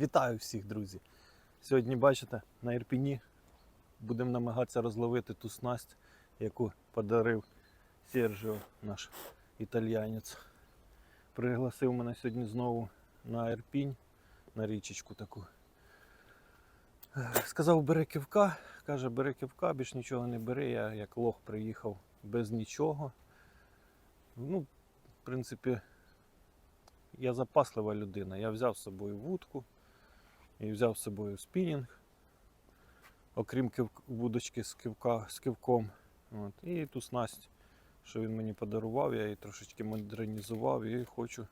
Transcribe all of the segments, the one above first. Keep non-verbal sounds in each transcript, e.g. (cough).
Вітаю всіх, друзі! Сьогодні, бачите, на Ірпіні будемо намагатися розловити ту снасть, яку подарив Сержіо, наш італіянець. Пригласив мене сьогодні знову на Ірпінь, на річечку таку. Сказав, бери кивка. Каже, бери кивка, більш нічого не бери. Я як лох приїхав без нічого. Ну, в принципі, я запаслива людина. Я взяв з собою вудку і взяв з собою спінінг, окрім кив... вудочки з, кивка... з кивком. От. І ту снасть, що він мені подарував, я її трошечки модернізував і хочу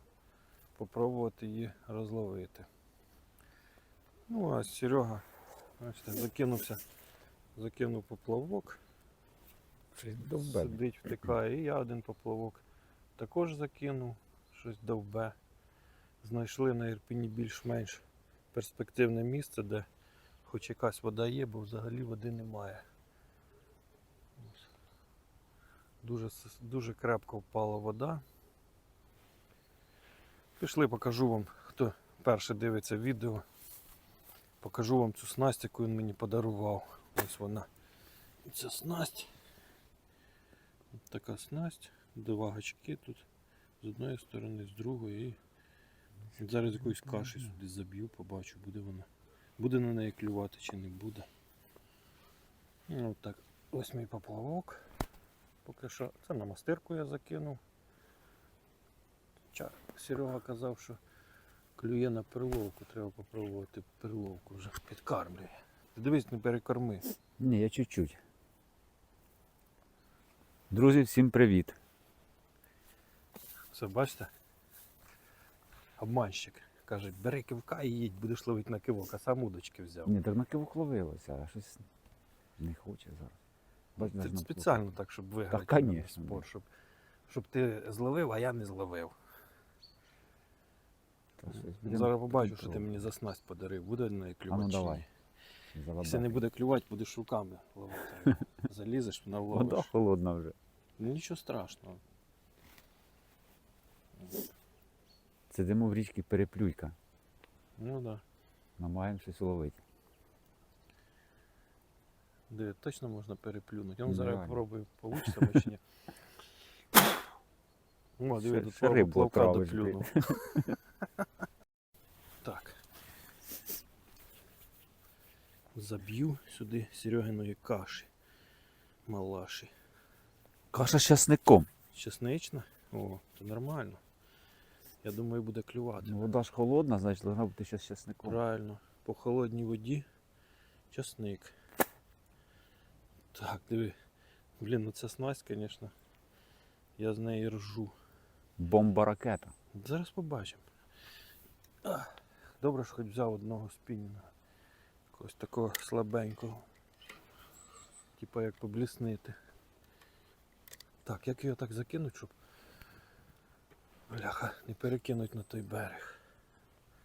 попробувати її розловити. Ну, а Серега, бачите, закинувся, закинув поплавок. Сидить, втикає. І я один поплавок також закинув, щось довбе. Знайшли на Ірпіні більш-менш перспективне місце, де хоч якась вода є, бо взагалі води немає. Дуже, дуже крепко впала вода. Пішли, покажу вам, хто перше дивиться відео. Покажу вам цю снасть, яку він мені подарував. Ось вона. Ця снасть. От така снасть, два гачки тут з одної сторони, з другої. Зараз якоїсь каші сюди заб'ю, побачу, буде вона. Буде на неї клювати чи не буде. Ну, от так. Ось мій поплавок. Поки що це на мастирку я закинув. Ча, Серега казав, що клює на перловку, треба попробувати перловку вже підкармлює. Ти дивись, не перекорми. Ні, я чуть-чуть. Друзі, всім привіт. Все, бачите? Обманщик. Каже, бери кивка і їдь, будеш ловити на кивок, а сам удочки взяв. Ні, так на кивок ловилося, а щось не хоче зараз. Бач, Це навіть на спеціально так, щоб виграти Та, в мене конечно, спор, щоб, щоб ти зловив, а я не зловив. Та щось Зараз побачу, що ти мені за снасть подарив. Буде на неї А клювати? ну чи ні? давай. Якщо не буде клювати, будеш руками ловити. (laughs) Залізеш, Вода наловиш. холодна вже. Ну нічого страшного. Сидимо в річці переплюйка. Ну так. Да. Намагаємо щось ловити. Диви, точно можна переплюнути. Я Ну, зараз попробую, получиться чи ні. (laughs) О, диви, до ще рибу плавка отравиш, доплюнув. (laughs) Так. Заб'ю сюди Серегиної каші. Малаші. Каша з часником. Чеснична? О, це нормально. Я думаю, буде клювати. Ну, вода ж холодна, значить повинна бути ще з часником. Правильно. По холодній воді часник. Так, диви. Блін, ну ця снасть, звісно. Я з неї ржу. Бомба ракета. Зараз побачимо. Добре, що хоч взяв одного спінінга. Якогось такого слабенького. Типа як побліснити. Так, як його так закинуть, щоб. Бляха, не перекинуть на той берег.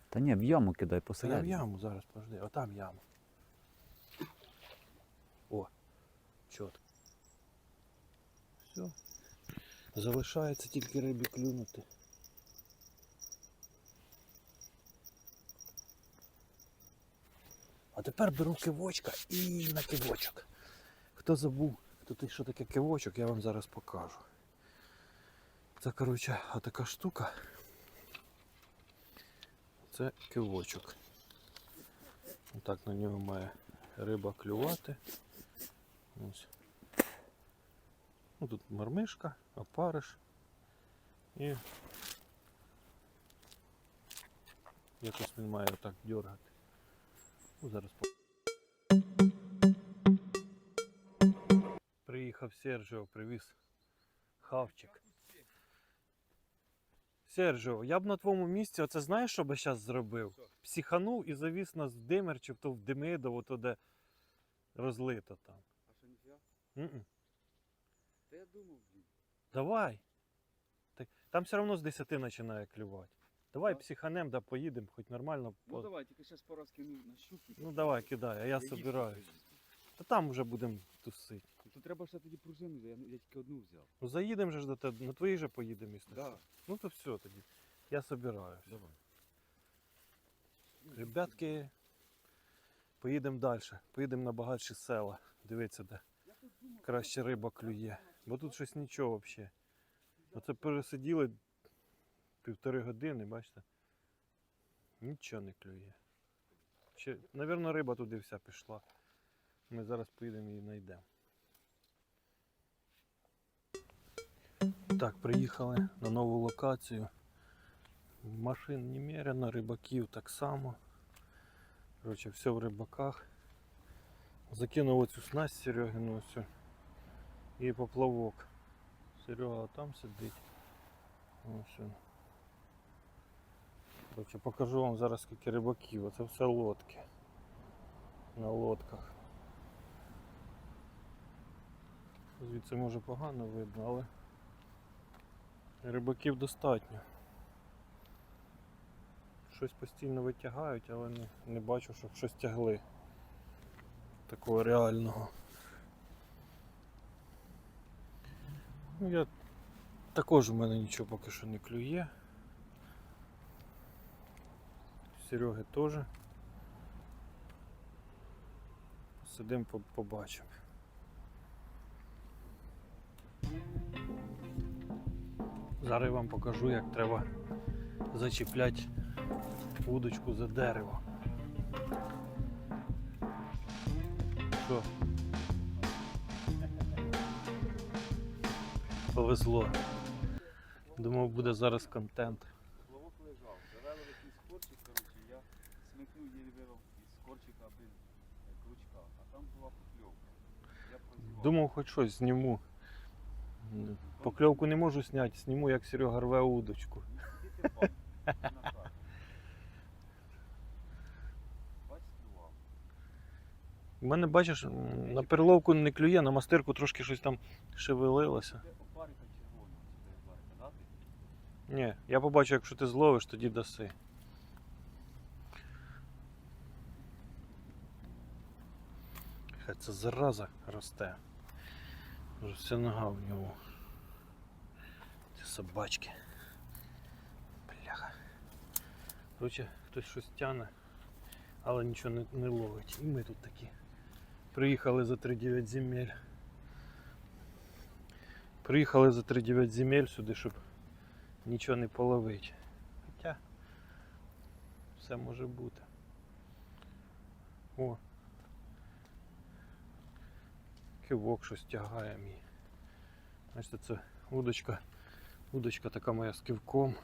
Та ні, в яму кидай Та я в яму зараз пожди, а там яма. О, чітко. Все. Залишається тільки рибі клюнути. А тепер беру кивочка і на кивочок. Хто забув, хто ти що таке кивочок, я вам зараз покажу. Це, коротше, така штука. Це кивочок. Отак на нього має риба клювати. Ось. Ну, тут мармишка, опариш і якось він має отак дергати. Ну, зараз. Приїхав Сержіо, привіз хавчик. Сержіо, я б на твоєму місці, оце знаєш, що би зараз зробив? Психанув і завіз нас в димер чи то в Демидово, то де розлито там. А що ніфіга? М-м. Та я думав, блін. Давай. Так, там все одно з 10 починає клювати. Давай Так? психанем, да поїдемо, хоч нормально. Ну по- давай, тільки зараз пора скину на щуку. Ну давай, кидай, а я собираюсь. Та там вже будемо тусити. То треба ще тоді пружину, взяти, я, я тільки одну взяв. Ну заїдемо же ж до тебе, на твої же поїдемо, якщо Да. Ну то все тоді. Я собираюсь. Давай. Ребятки, поїдемо далі. Поїдемо на багатші села. Дивіться, де краще риба клює. Бо тут щось нічого взагалі. Оце пересиділи півтори години, бачите? Нічого не клює. Ще, навірно, риба туди вся пішла. Ми зараз поїдемо і знайдемо. Так, приїхали на нову локацію. Машин немерено, рибаків так само. Коротше, все в рибаках. Закинув оцю снасть Серегину ось і поплавок. Серега там сидить. Ось він. Коротше, покажу вам зараз скільки рибаків. Оце все лодки. На лодках. Звідси може погано видно, але рибаків достатньо. Щось постійно витягають, але не, не бачу, щоб щось тягли. Такого реального. Я також у мене нічого поки що не клює. Сереги теж. Сидимо, по- побачимо. Зараз я вам покажу, як треба зачіпляти вудочку за дерево. Що? Повезло. Думав, буде зараз контент. Плавок лежав, завели якийсь корчик, коротше, я смикнув її вирвав із корчика, блін, крючка, а там була покльовка. Думав, хоч щось зніму. Покльовку не можу зняти, зніму, як Серега рве удочку. У мене, бачиш, на перловку не клює, на мастирку трошки щось там шевелилося. Ні, я побачу, якщо ти зловиш, тоді даси. Хай це зараза росте. Вже вся нога в нього. Собачки. Бляха. Коротше, хтось щось тяне, але нічого не, не ловить. І ми тут такі. Приїхали за 3-9 земель. Приїхали за 3-9 земель сюди, щоб нічого не половить. Хоча все може бути. О. Кивок щось тягає мій. Бачите, це удочка. Удочка така моя з кивком.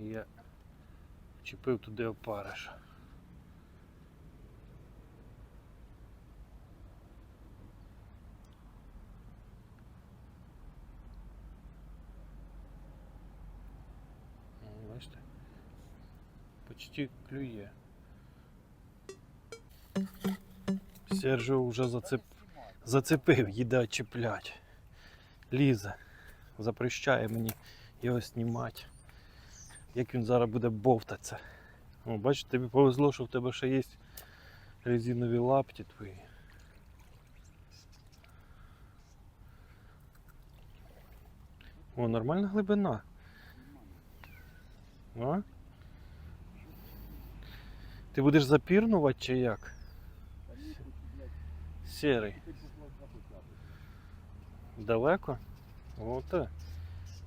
І я вчепив туди опариша. О, Бачите? Почти клює. Сержо вже зацеп... зацепив, їде чіплять. Лізе. Запрещає мені його знімати. Як він зараз буде бовтатися. О, бачиш, тобі повезло, що в тебе ще є резинові лапті твої. О, нормальна глибина. А? Ти будеш запірнувати чи як? Потрапив. Далеко? О, та.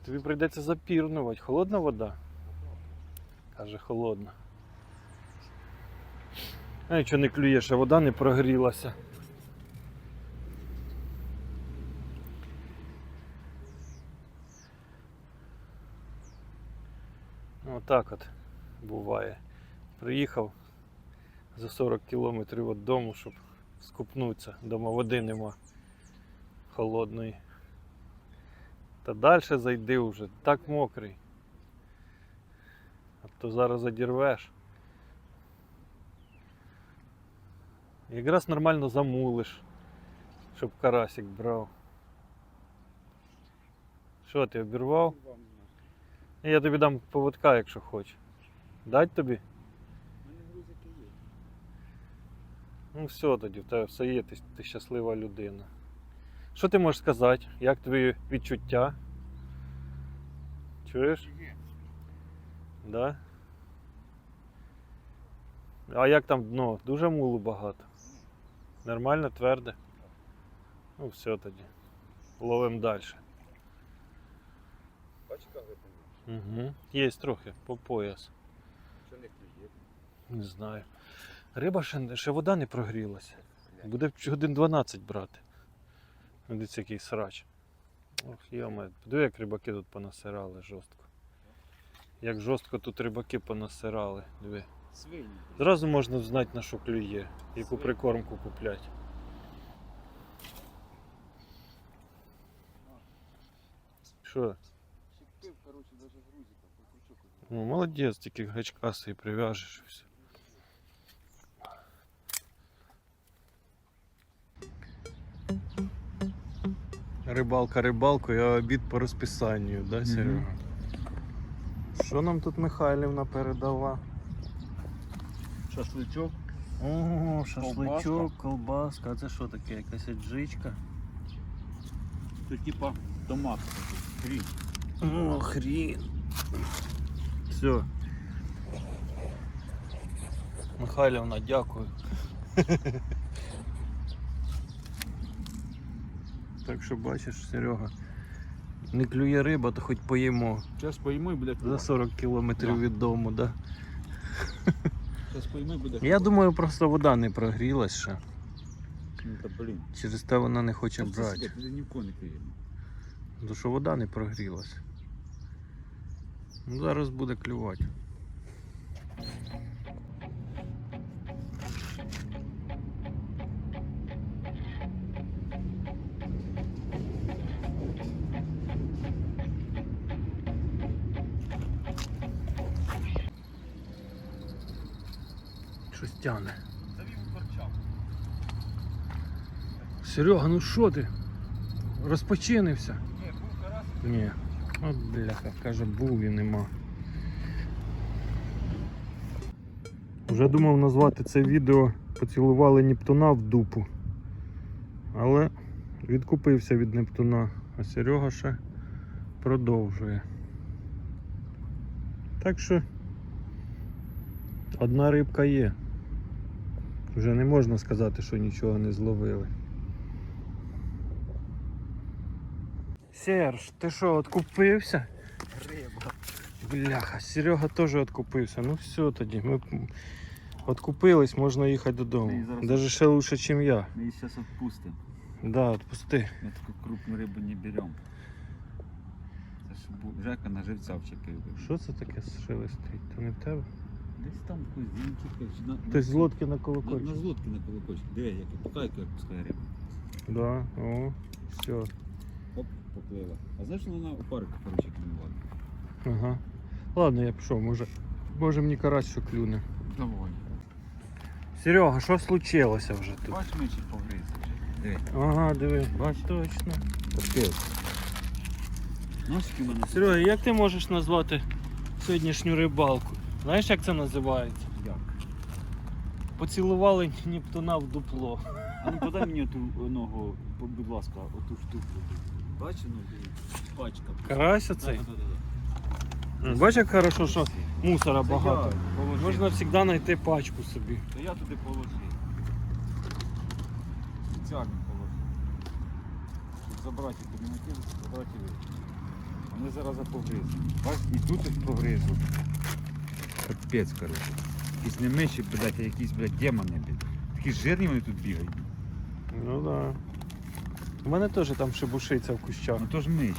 Тобі прийдеться запірнувати. Холодна вода? Каже, холодна. А нічого не клює, ще вода не прогрілася. Отак от буває. Приїхав за 40 кілометрів від дому, щоб скупнутися. Дома води нема холодної. Та далі зайди вже, так мокрий. А то зараз задірвеш. Якраз нормально замулиш, щоб карасик брав. Що ти обірвав? Я тобі дам поводка, якщо хочеш. Дать тобі? У мене грузики є. Ну все тоді, в тебе все є, ти, ти щаслива людина. Що ти можеш сказати? Як твої відчуття? Чуєш? Да? А як там дно? Дуже мулу багато. Нормально, тверде. Ну все тоді. Ловимо далі. Бачка. Угу. Є трохи по пояс. Що не клює? Не знаю. Риба ще, ще вода не прогрілася. Буде годин 12 брати. Дивіться, який срач. Ох, йоме. Диви, як рибаки тут понасирали жорстко. Як жорстко тут рибаки понасирали. Диви. Свині. Зразу можна знати на що клює, яку прикормку купляти. Що? Ну, молодець, тільки гачкастий прив'яжеш і все. Рибалка рибалкою, а обід по розписанню, да, Серега? Що нам тут Михайлівна передала? Шашличок. Ого, шашличок, колбаска. А це що таке? Якась аджичка? Це типа томат. Хрін. О, хрін. Все. Михайлівна, дякую. (laughs) так що бачиш, Серега, не клює риба, то хоч поїмо. Зараз поїмо і буде За 40 кілометрів Да. від дому, да? Зараз поїмо і буде Я думаю, просто вода не прогрілась ще. Ну та блін. Через те вона не хоче брати. світ, Ні в кого не клює. Тому що вода не прогрілась. Ну, зараз буде клювати. Щось тягне. Серега, ну що ти? Розпочинився. Ні, був карась. Ні. От бляха, каже, був і нема. Вже думав назвати це відео Поцілували Нептуна в дупу. Але відкупився від Нептуна, а Серега ще продовжує. Так що одна рибка є. Вже не можна сказати, що нічого не зловили. Серж, ти що, откупився? Риба. Бляха, Серега теж откупився. Ну все тоді. Ми откупились, можна їхати додому. Зараз- Даже ще лучше, ніж я. Ми її зараз відпустимо. Да, отпусти. Ми таку крупну рибу не беремо. Це ж Жека на живця вчепив. Що це таке шелестить? То не в тебе? Десь там дзвінчик. На, з лодки на на, на з лодки на колокольчик. Диви, як покай, як пускає риба. Да, о, все. Оп, поплила. А знаєш, вона у парку, коротше, клювала. Ага. Ладно, я пішов, може. Може мені карась що клюне. Давай. Серега, що случилося вже тут? Бач, мечі погриз вже. Диви. Ага, диви, бач точно. В мене Серега, як ти можеш назвати сьогоднішню рибалку? Знаєш, як це називається? Як? Поцілували (laughs) Нептуна в дупло. А ну подай мені ту ногу, будь ласка, оту штуку. Бачиш, ну, пачка. Карась оцей? Да-да-да. Бачиш, як хорошо, що мусора багато. Можна завжди знайти пачку собі. То я туди положив. Спеціально положив. Щоб забрати накинути, забрати. Вони зараз погризли. Бач, і тут їх погризли. Капець, коротше. Якісь не миші, блядь, а якісь, блядь, демони, блядь. Такі жирні вони тут бігають. Ну так. Да. У мене теж там шебушиться в кущах. Ну то ж миші.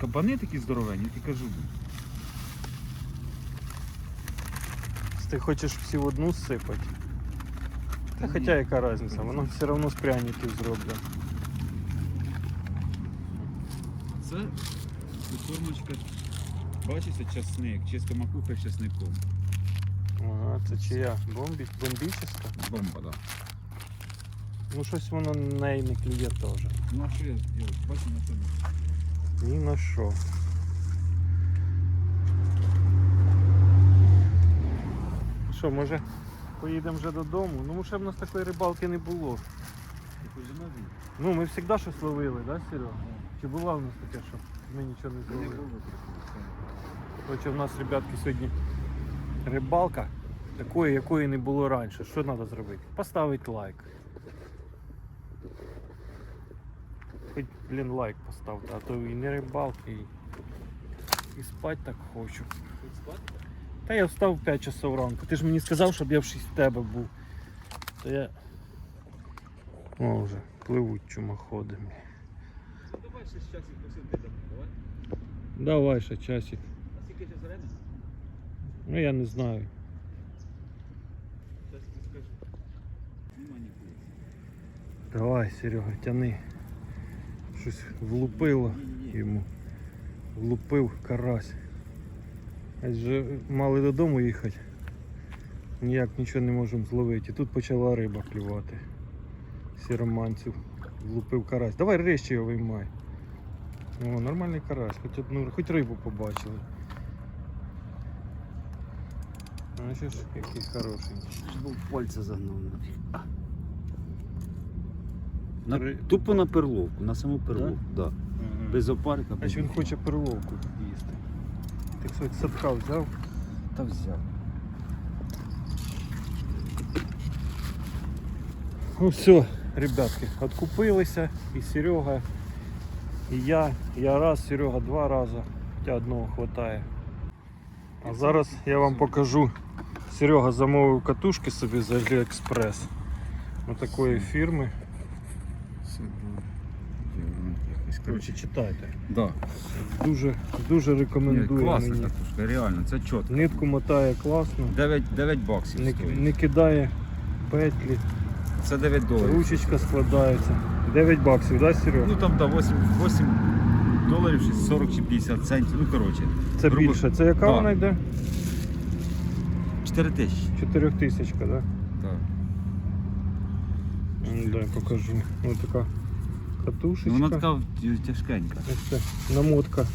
Кабани такі здоровенні, я тобі кажу. Ти хочеш всі в одну сипати. Та Та хоча ні. яка різниця, воно все одно з пряників зроблено. Це формочка, бачите, часник, чиста макуха з часником. Ага, це чия? Бомбі... Бомбіческа? Бомба, да. Ну щось воно на неї не клює теж. Ну а що я зроблю? Бачите, на цьому. Ні на що. Що, може поїдемо вже додому? Ну ще б у нас такої рибалки не було. Ну ми завжди щось ловили, да, Серега? Чи була в нас таке, що ми нічого не такого. Короче, у нас ребятки сьогодні рибалка такої, якої не було раніше. Що треба зробити? Поставити лайк. Хоч, блін, лайк поставте, а то і не рибалки, і, і спать так хочу. Та я встав в 5 часов ранку. Ти ж мені сказав, щоб я в 6 в тебе був. То я. О, вже пливуть чумоходи. блін. Давай ще часик посидити, давай. Давай ще часик. А скільки зараз время? Ну я не знаю. Давай, Серега, тяни. Щось влупило йому. Влупив карась. Аж же мали додому їхати. Ніяк нічого не можемо зловити. І тут почала риба клювати. Сіроманців. Влупив карась. Давай резче його виймай. О, нормальний карась, хоч одну, хоч рибу побачили. Бачиш, який хороший. Був пальця нафіг. На, Три- Тупо на перловку, на саму перловку, да? Без опарика. Значить він хоче перловку їсти. Ти кстати, садка взяв. Та взяв. Ну все, ребятки, откупилися. І Серега, я. Я раз, Серега два рази. Хоча одного хватає. А зараз я вам покажу. Серега замовив катушки собі з Аліекспрес. Отакої фірми. Коротше, читайте. Да. Дуже, дуже рекомендую. Класна мені. катушка, реально, це чітко. Нитку мотає класно. 9, 9 баксів Не, стоїть. не кидає петлі, Це 9 доларів. ручечка складається. 9 баксів, да, Серега? Ну там да, 8, 8 доларів, чи 40 чи 50 центів. Ну коротше, Це грубо- більше. Це яка Да. вона йде? 4 тисячі. 4 тисячка, да? Так. Ну, Дай покажу. Ось така катушечка. Ну, вона така тяжкенька. Ось це намотка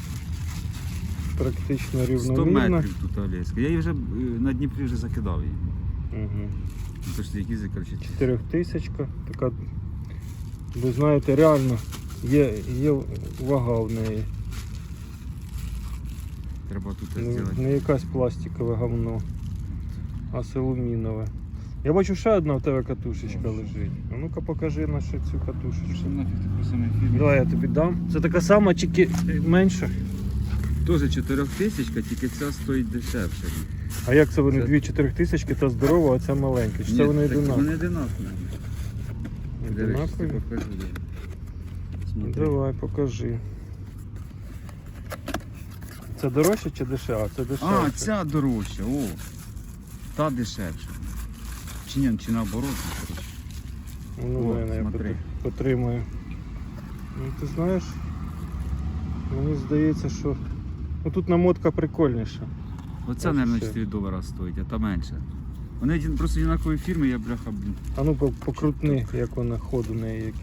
практично 100 рівномірна. метрів тут Олеська. Я її вже е, на Дніпрі вже закидав її. Угу. Ну, То що якісь, коротше, 4 тисячка. Така, ви знаєте, реально є, є вага в неї. треба тут Не, зробити. не якась пластикове говно, а силумінове. Я бачу ще одна в тебе катушечка лежить. А ну-ка покажи на що цю катушечку. Що нафіг таку саму фірму? Давай я тобі дам. Це така сама, тільки менша. Теж 4 тисячка, тільки ця стоїть дешевше. А як це вони Це- дві чотирьохтисячки та здорова, а ця маленька? Чи це вони так одинакові? Вони одинакові. Дивись, Одинакові? покажу. Смотри. Давай, покажи. Це дорожче чи дешевше? А, це дешевше. А, ця дорожча, о. Та дешевша. Чи ні, чи наоборот, ну, коротше. Ну, О, я смотри. пот- потримаю. Ну, ти знаєш, мені здається, що ну, тут намотка прикольніша. Ось мабуть, 4 долара стоїть, а та менше. Вони один- просто однакової фірми, я бляха, блін. А ну покрутни, як вона ход у неї.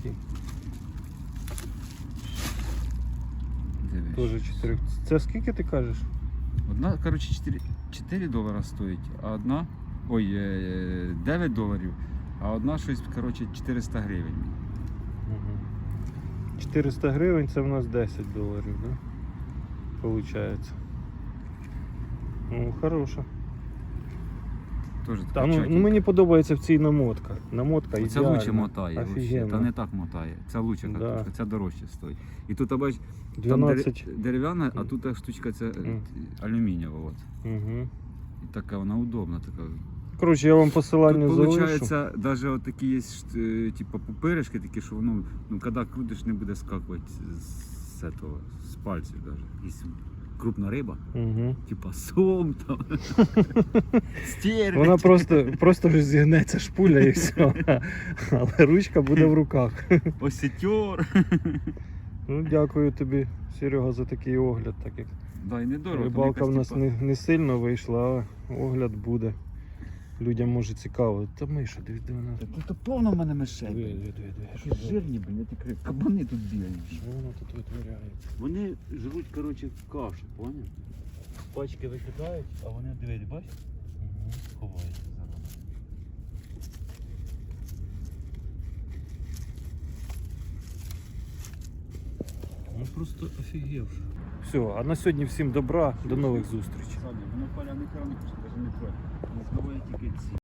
Дивись. Теж 4. Це скільки ти кажеш? Одна, коротше, 4, 4 долара стоїть, а одна. Ой, е, 9 доларів, а одна щось, коротше, 400 гривень. Угу. 400 гривень це в нас 10 доларів, да? Получається. Ну, хороша. Та, така ну, чотенька. ну мені подобається в цій намотка. Намотка Це ідеальна. лучше мотає, вообще. Та не так мотає. Це лучше Да. катушка, ця дорожче стоїть. І тут, а бач, там 12. дерев- дерев'яна, а тут та штучка це е, Мгм. алюмінієва. От. Угу. І така вона удобна. Така. Коротше, я вам посилання Тут залишу. виходить, навіть такі є е, типу, пупиришки, такі, що воно, ну, коли крутиш, не буде скакувати з, з, этого, з пальців навіть. Якщо крупна риба, Угу. типа сом там. (laughs) Стерлядь. Вона просто, просто вже зігнеться шпуля і все. Але ручка буде в руках. Осетер. Ну, дякую тобі, Серега, за такий огляд. Так як Да, і недорого. там рибалка в якась, нас типа, не, не сильно вийшла, а огляд буде. Людям може цікаво. Та миша, дивись, де вона. Та Тут повно в мене Диви, мишей. диви, диви, диви, за- Жирні, блін, я такі кабани тут бігають. Що воно тут витворяється? Вони жруть, коротше, кашу, поняв? Пачки викидають, а вони, диви, бачиш, ховаються зараз. Ну просто офігевши. Все, а на сьогодні всім добра, до нових зустрічей. Саня, воно ніхто не хоче, навіть не трохи. Не збиває тільки ці.